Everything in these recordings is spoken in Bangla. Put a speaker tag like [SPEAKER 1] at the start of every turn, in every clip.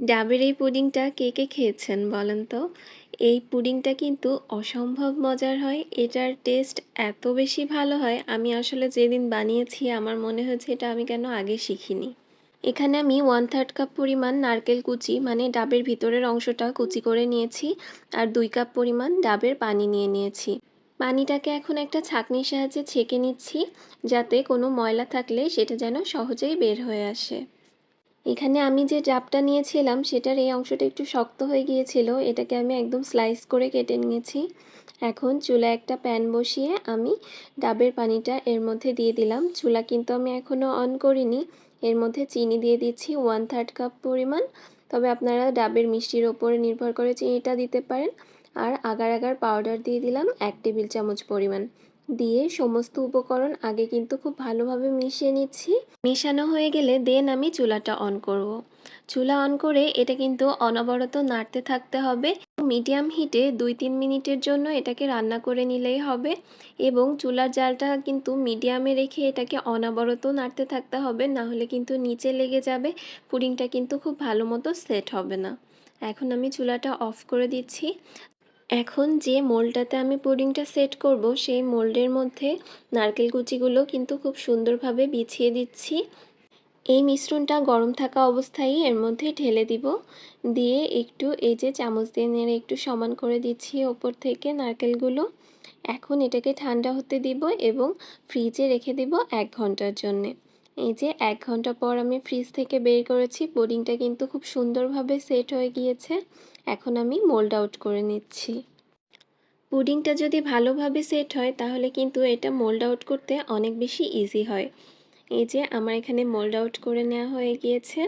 [SPEAKER 1] ডাবের এই পুডিংটা কে কে খেয়েছেন বলেন তো? এই পুডিংটা কিন্তু অসম্ভব মজার হয়, এটার টেস্ট এত বেশি ভালো হয়, আমি আসলে যেদিন বানিয়েছি আমার মনে হয়েছে এটা আমি কেন আগে শিখিনি। এখানে আমি ওয়ান থার্ড কাপ পরিমাণ নারকেল কুচি মানে ডাবের ভিতরের অংশটা কুচি করে নিয়েছি আর দুই কাপ পরিমাণ ডাবের পানি নিয়ে নিয়েছি। পানিটাকে এখন একটা ছাঁকনির সাহায্যে ছেঁকে নিচ্ছি, যাতে কোনো ময়লা থাকলে সেটা যেন সহজেই বের হয়ে আসে। এখানে আমি যে ডাবটা নিয়েছিলাম, সেটার এই অংশটা একটু শক্ত হয়ে গিয়েছিল। এটাকে আমি একদম স্লাইস করে কেটে নিয়েছি। এখন চুলা একটা প্যান বসিয়ে আমি ডাবের পানিটা এর মধ্যে দিয়ে দিলাম। চুলা কিন্তু আমি এখনও অন করিনি। এর মধ্যে চিনি দিয়ে দিচ্ছি ওয়ান থার্ড কাপ পরিমাণ। তবে আপনারা ডাবের মিষ্টির ওপরে নির্ভর করে চিনিটা দিতে পারেন। আর আগার আগার পাউডার দিয়ে দিলাম, এক টেবিল চামচ পরিমাণ। দিয়ে সমস্ত উপকরণ আগে কিন্তু খুব ভালোভাবে মিশিয়ে নিচ্ছি। মেশানো হয়ে গেলে দেন আমি চুলাটা অন করব। চুলা অন করে এটা কিন্তু অনবরত নাড়তে থাকতে হবে। মিডিয়াম হিটে দুই তিন মিনিটের জন্য এটাকে রান্না করে নিলেই হবে এবং চুলার জালটা কিন্তু মিডিয়ামে রেখে এটাকে অনবরত নাড়তে থাকতে হবে, না হলে কিন্তু নিচে লেগে যাবে, পুডিংটা কিন্তু খুব ভালো মতো সেট হবে না। এখন আমি চুলাটা অফ করে দিচ্ছি। এখন যে মোল্ডটাতে আমি পুডিংটা সেট করব, সেই মোল্ডের মধ্যে নারকেল কুচিগুলো কিন্তু খুব সুন্দরভাবে বিছিয়ে দিচ্ছি। এই মিশ্রণটা গরম থাকা অবস্থায় এর মধ্যে ঢেলে দিব। দিয়ে একটু এই যে চামচ দিয়ে নেড়ে একটু সমান করে দিচ্ছি ওপর থেকে নারকেলগুলো। এখন এটাকে ঠান্ডা হতে দিব এবং ফ্রিজে রেখে দিব এক ঘণ্টার জন্যে। এই যে এক ঘণ্টা পর আমি ফ্রিজ থেকে বের করেছি পুডিংটা কিন্তু খুব সুন্দরভাবে সেট হয়ে গিয়েছে। এখন আমি মোল্ড আউট করে নিচ্ছি। পুডিংটা যদি ভালোভাবে সেট হয়, তাহলে কিন্তু এটা মোল্ড আউট করতে অনেক বেশি ইজি হয়। এই যে আমার এখানে মোল্ড আউট করে নেওয়া হয়ে গিয়েছে।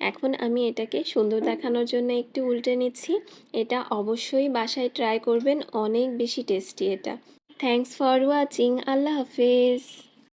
[SPEAKER 1] এখন আমি এটাকে সুন্দর দেখানোর জন্য একটু উল্টে নিচ্ছি। এটা অবশ্যই বাসায় ট্রাই করবেন, অনেক বেশি টেস্টি এটা। থ্যাংকস ফর ওয়াচিং আল্লাহ হাফেজ।